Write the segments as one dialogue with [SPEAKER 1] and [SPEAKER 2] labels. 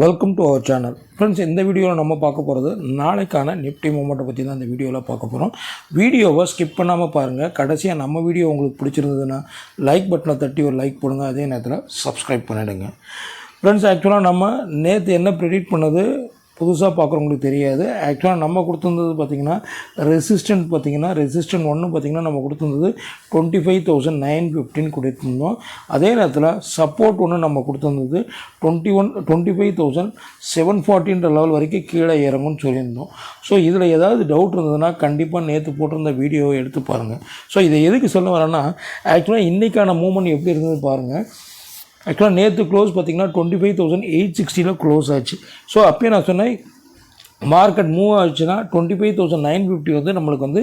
[SPEAKER 1] Welcome to our channel friends இந்த வீடியோவில் நம்ம பார்க்க போகிறது நாளைக்கான நிஃப்டி மூமெண்ட்டை பற்றி தான் இந்த வீடியோவில் பார்க்க போகிறோம் வீடியோவை ஸ்கிப் பண்ணாமல் பாருங்கள் கடைசியாக நம்ம வீடியோ உங்களுக்கு பிடிச்சிருந்ததுன்னா லைக் பட்டனை தட்டி ஒரு லைக் போடுங்க. அதே நேரத்தில் சப்ஸ்கிரைப் பண்ணிவிடுங்க ஃப்ரெண்ட்ஸ் ஆக்சுவலாக நம்ம நேற்று என்ன ப்ரிடிக்ட் பண்ணது? புதுசாக பார்க்குறவங்களுக்கு தெரியாது. ஆக்சுவலாக நம்ம கொடுத்துருந்தது பார்த்திங்கன்னா ரெசிஸ்டன்ட் பார்த்திங்கன்னா ரெசிஸ்டன்ட் ஒன்று பார்த்திங்கன்னா நம்ம கொடுத்துருந்தது twenty five thousand nine fifteen கொடுத்துருந்தோம். அதே நேரத்தில் சப்போர்ட் ஒன்று நம்ம கொடுத்துருந்தது twenty one twenty five thousand seven ஃபார்ட்டின்ற level வரைக்கும் கீழே இறங்கும்னு சொல்லியிருந்தோம். ஸோ இதில் ஏதாவது டவுட் இருந்ததுன்னா கண்டிப்பாக நேற்று போட்டிருந்த வீடியோவை எடுத்து பாருங்கள் ஸோ இதை எதுக்கு சொல்ல வரேன்னா ஆக்சுவலாக இன்றைக்கான மூமெண்ட் எப்படி இருந்தது பாருங்கள் ஆக்சுவலாக நேற்று க்ளோஸ் பார்த்தீங்கன்னா டுவெண்ட்டி ஃபைவ் தௌசண்ட் எயிட் சிக்ஸ்டியில் க்ளோஸ் ஆச்சு. ஸோ அப்போயே நான் சொன்னேன் மார்க்கெட் மூவ் ஆச்சுன்னா twenty five thousand nine fifty வந்து நம்மளுக்கு வந்து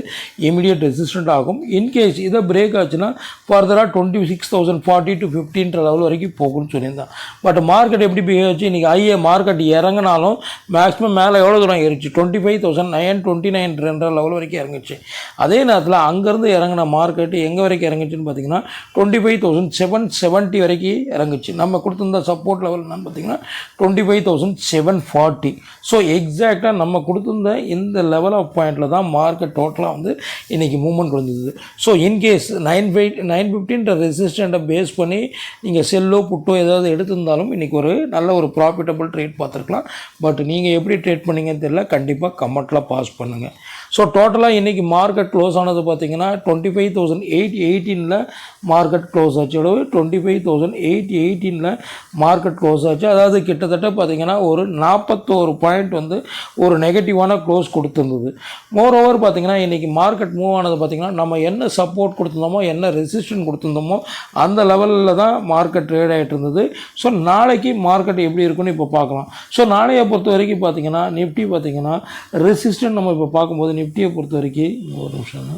[SPEAKER 1] இமீடியட் ரெசிஸ்டன்ட் ஆகும். இன்கேஸ் இதை பிரேக் ஆச்சுன்னா ஃபர்தராக twenty six thousand forty two ஃபிஃப்டின்ற level வரைக்கும் போகும்னு சொல்லியிருந்தேன். பட் மார்க்கெட் எப்படி பிஹேவ் ஆச்சு? இன்றைக்கி ஐஏ மார்க்கெட் இறங்கினாலும் மேக்ஸிமம் மேலே எவ்வளோ தூரம் ஏறிச்சு twenty five thousand nine twenty nine ரெண்டரை லெவல் வரைக்கும் இறங்குச்சு. அதே நேரத்தில் அங்கேருந்து இறங்கின மார்க்கெட் எங்கே வரைக்கும் இறங்குச்சுன்னு பார்த்தீங்கன்னா twenty five thousand seven seventy வரைக்கும் இறங்குச்சு. நம்ம கொடுத்துருந்த சப்போர்ட் லெவல் என்னன்னு பார்த்தீங்கன்னா twenty five thousand seven forty so எக்ஸாக்டாக நம்ம கொடுத்துருந்த இந்த லெவல் ஆஃப் பாயிண்டில் தான் மார்க்கெட் டோட்டலாக வந்து இன்றைக்கி movement குறைஞ்சிது. So in case nine five nine ஃபிஃப்டின்ற ரெசிஸ்டண்ட்டை பேஸ் பண்ணி நீங்கள் செல்லோ புட்டோ ஏதாவது எடுத்திருந்தாலும் இன்றைக்கி ஒரு நல்ல ஒரு ப்ராஃபிட்டபிள் ட்ரேட் பார்த்துருக்கலாம். பட் நீங்கள் எப்படி ட்ரேட் பண்ணீங்கன்னு தெரியல. கண்டிப்பாக கமெண்ட்டில் பாஸ் பண்ணுங்கள் ஸோ டோட்டலாக இன்றைக்கி மார்க்கெட் க்ளோஸ் ஆனது பார்த்தீங்கன்னா டுவெண்ட்டி ஃபைவ் தௌசண்ட் எயிட் எயிட்டீனில் மார்க்கெட் க்ளோஸ் ஆச்சு. டுவெண்ட்டி ஃபைவ் தௌசண்ட் எயிட் எயிட்டீனில் மார்க்கெட் க்ளோஸ் ஆச்சு. அதாவது கிட்டத்தட்ட பார்த்தீங்கன்னா ஒரு நாற்பத்தோரு பாயிண்ட் வந்து ஒரு நெகட்டிவான க்ளோஸ் கொடுத்துருந்தது. மோர் ஓவர் பார்த்தீங்கன்னா இன்றைக்கி மார்க்கெட் மூவ் ஆனது பார்த்தீங்கன்னா நம்ம என்ன சப்போர்ட் கொடுத்துருந்தோமோ என்ன ரெசிஸ்டன்ட் கொடுத்துருந்தோமோ அந்த லெவலில் தான் மார்க்கெட் ட்ரேட் ஆகிட்டு இருந்தது. ஸோ நாளைக்கு மார்க்கெட் எப்படி இருக்குன்னு இப்போ பார்க்கலாம். ஸோ நாளையை பொறுத்த வரைக்கும் பார்த்தீங்கன்னா நிஃப்டி பார்த்தீங்கன்னா ரெசிஸ்டன்ட் நம்ம இப்போ பார்க்கும்போது நிஃப்டியை பொறுத்த வரைக்கும் ஒரு நிமிஷம்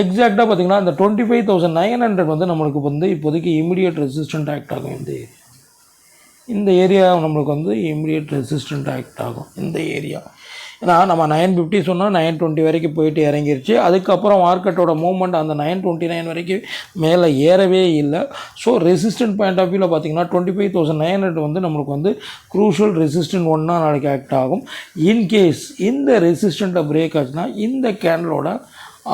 [SPEAKER 1] எக்ஸாக்டாக பார்த்தீங்கன்னா இந்த twenty five thousand nine hundred வந்து நம்மளுக்கு வந்து இப்போதைக்கு இமிடியட் ரெசிஸ்டன்ட் ஆக்ட் ஆகும் இந்த ஏரியா இந்த ஏரியா நம்மளுக்கு வந்து இமிடியட் ரெசிஸ்டன்ட் ஆக்ட் ஆகும். இந்த ஏரியா. ஏன்னா நம்ம நைன் ஃபிஃப்டி சொன்னால் நைன் டுவெண்ட்டி வரைக்கும் போயிட்டு இறங்கிருச்சு. அதுக்கப்புறம் மார்க்கெட்டோட மூவ்மெண்ட் அந்த நைன் டுவெண்ட்டி நைன் வரைக்கும் மேலே ஏறவே இல்லை. ஸோ ரெசிஸ்டன்ட் பாயிண்ட் ஆஃப் வியூவில் பார்த்தீங்கன்னா twenty five thousand nine hundred வந்து நம்மளுக்கு வந்து க்ரூஷியல் ரெசிஸ்டன்ட் ஒன்றா நாளைக்கு ஆக்ட் ஆகும். இன்கேஸ் இந்த ரெசிஸ்டண்ட்டை பிரேக் ஆச்சுன்னா இந்த கேண்டலோட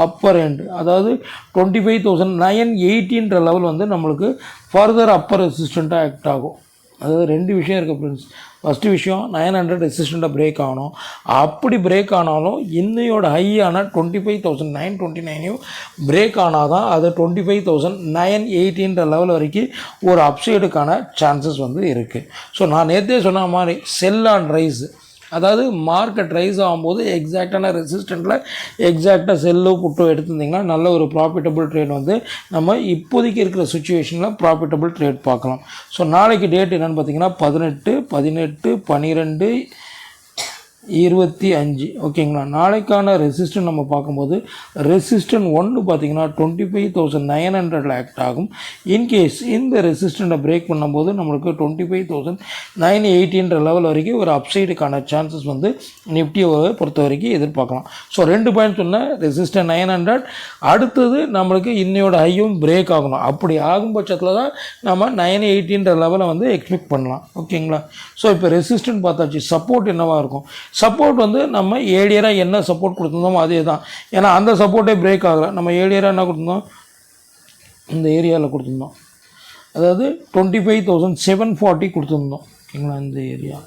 [SPEAKER 1] அப்பர் எண்ட் அதாவது டுவெண்ட்டி ஃபைவ் தௌசண்ட் நைன் எயிட்டின்ற லெவல் வந்து நம்மளுக்கு ஃபர்தர் அப்பர் ரெசிஸ்டண்ட்டாக ஆக்ட் ஆகும். அதாவது ரெண்டு விஷயம் இருக்குது ஃப்ரெண்ட்ஸ் ஃபஸ்ட்டு விஷயம் நைன் ஹண்ட்ரட் ரெசிஸ்டண்ட்டாக பிரேக் ஆகணும். அப்படி பிரேக் ஆனாலும் இன்னையோட ஹையான twenty five thousand nine twenty நைனையும் break ஆனால் தான் அது டுவெண்ட்டி ஃபைவ் தௌசண்ட் நைன் எயிட்டின்ற லெவல் வரைக்கும் ஒரு அப்சைடுக்கான சான்சஸ் வந்து இருக்குது ஸோ நான் நேற்றே சொன்ன மாதிரி செல் ஆன் ரைஸ் அதாவது மார்க்கெட் ரைஸ் ஆகும்போது எக்ஸாக்டான ரெசிஸ்டண்ட்டில் எக்ஸாக்டாக செல்லோ புட்டோ எடுத்திருந்தீங்கன்னா நல்ல ஒரு ப்ராஃபிட்டபிள் ட்ரேட் வந்து நம்ம இப்போதைக்கு இருக்கிற சுச்சுவேஷனில் ப்ராஃபிட்டபிள் ட்ரேட் பார்க்கலாம். ஸோ நாளைக்கு டேட் என்னென்னு பார்த்தீங்கன்னா பதினெட்டு பதினெட்டு பன்னிரெண்டு இருபத்தி அஞ்சு. ஓகேங்களா? நாளைக்கான ரெசிஸ்டன் நம்ம பார்க்கும்போது ரெசிஸ்டன் ஒன்று பார்த்தீங்கன்னா twenty five thousand nine hundred act ஆகும். இன்கேஸ் இந்த ரெசிஸ்டண்ட்டை பிரேக் பண்ணும்போது நம்மளுக்கு டுவெண்ட்டி ஃபைவ் தௌசண்ட் நைன் எயிட்டின்ற லெவல் வரைக்கும் ஒரு அப்சைடுக்கான சான்சஸ் வந்து நிஃப்டியை பொறுத்த வரைக்கும் எதிர்பார்க்கலாம். ஸோ ரெண்டு பாயிண்ட் சொன்னால் ரெசிஸ்டன் நைன் ஹண்ட்ரட் அடுத்தது நம்மளுக்கு இன்னையோட ஹையும் பிரேக் ஆகணும். அப்படி ஆகும் பட்சத்தில் தான் நம்ம நைன் எயிட்டின்ற லெவலை வந்து எக்ஸ்பெக்ட் பண்ணலாம். ஓகேங்களா? ஸோ இப்போ ரெசிஸ்டன்ட் பார்த்தாச்சு. சப்போர்ட் என்னவாக இருக்கும்? சப்போர்ட் வந்து நம்ம ஏழியராக என்ன சப்போர்ட் கொடுத்துருந்தோமோ அதே தான் ஏன்னா அந்த சப்போர்ட்டே பிரேக் ஆகலை. நம்ம ஏழியராக என்ன கொடுத்துருந்தோம்? இந்த ஏரியாவில் கொடுத்துருந்தோம். அதாவது twenty five thousand seven forty கொடுத்துருந்தோம். ஓகேங்களா இந்த ஏரியா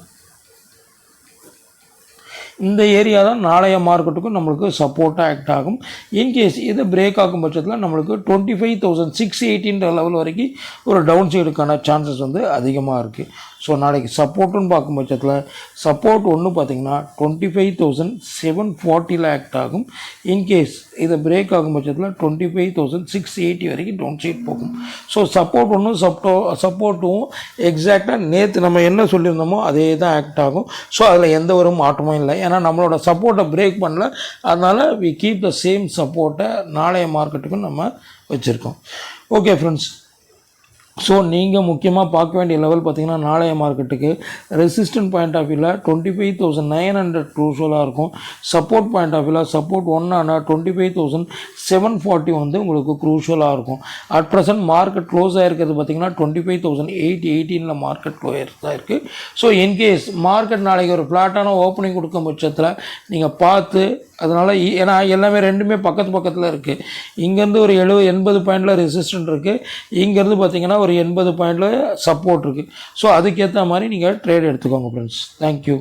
[SPEAKER 1] இந்த ஏரியா தான் நாளைய மார்க்கெட்டுக்கும் நம்மளுக்கு சப்போர்ட்டாக ஆக்ட் ஆகும். இன்கேஸ் இது பிரேக் ஆகும் பட்சத்தில் நம்மளுக்கு டுவெண்ட்டி ஃபைவ் தௌசண்ட் சிக்ஸ் எயிட்டின்ற லெவல் வரைக்கும் ஒரு டவுன் சைடுக்கான சான்சஸ் வந்து அதிகமாக இருக்குது ஸோ நாளைக்கு சப்போர்ட்டுன்னு பார்க்கும் பட்சத்தில் சப்போர்ட் ஒன்று பார்த்தீங்கன்னா டுவெண்ட்டி ஃபைவ் தௌசண்ட் செவன் ஃபார்ட்டியில் ஆக்ட் ஆகும். இன்கேஸ் இதை பிரேக் ஆகும் பட்சத்தில் twenty five thousand six eighty வரைக்கும் டவுன் சைட் போகும் ஸோ சப்போர்ட் ஒன்றும் சப்போ சப்போர்ட்டும் எக்ஸாக்டாக நேற்று நம்ம என்ன சொல்லியிருந்தோமோ அதே தான் ஆக்ட் ஆகும். ஸோ அதில் எந்த ஒரு மாற்றமும் இல்லை. ஏன்னா நம்மளோட சப்போர்ட்டை பிரேக் பண்ணல. அதனால் வி கீப் த சேம் சப்போர்ட்டை நாளைய மார்க்கெட்டுக்கும் நம்ம வச்சுருக்கோம். ஓகே ஃப்ரெண்ட்ஸ் ஸோ நீங்கள் முக்கியமாக பார்க்க வேண்டிய லெவல் பார்த்தீங்கன்னா நாளைய மார்க்கெட்டுக்கு ரெசிஸ்டன்ட் பாயிண்ட் ஆஃப் வியூவில் twenty five thousand nine hundred க்ரூஷலாக இருக்கும். சப்போர்ட் பாயிண்ட் ஆஃப் வியூவில் சப்போர்ட் ஒன் ஆனால் twenty five thousand seven forty வந்து உங்களுக்கு க்ரூஷலாக இருக்கும். அட் ப்ரெசன்ட் மார்க்கெட் க்ளோஸ் ஆகிருக்கிறது பார்த்தீங்கன்னா டுவெண்ட்டி ஃபைவ் தௌசண்ட் எயிட் எயிட்டீனில் மார்க்கெட் க்ளோஸ் ஆகிருக்கு ஸோ இன்கேஸ் மார்க்கெட் நாளைக்கு ஒரு ஃப்ளாட்டான ஓப்பனிங் கொடுக்கும் பட்சத்தில் நீங்கள் பார்த்து அதனால் ஏன்னா எல்லாமே ரெண்டுமே பக்கத்து பக்கத்தில் இருக்குது இங்கேருந்து ஒரு எழுபது எண்பது பாயிண்டில் ரெசிஸ்டன்ட் இருக்குது இங்கேருந்து பார்த்தீங்கன்னா ஒரு எண்பது பாயிண்டில் சப்போர்ட் இருக்குது ஸோ அதுக்கேற்ற மாதிரி நீங்கள் ட்ரேட் எடுத்துக்கோங்க ஃப்ரெண்ட்ஸ் தேங்க்யூ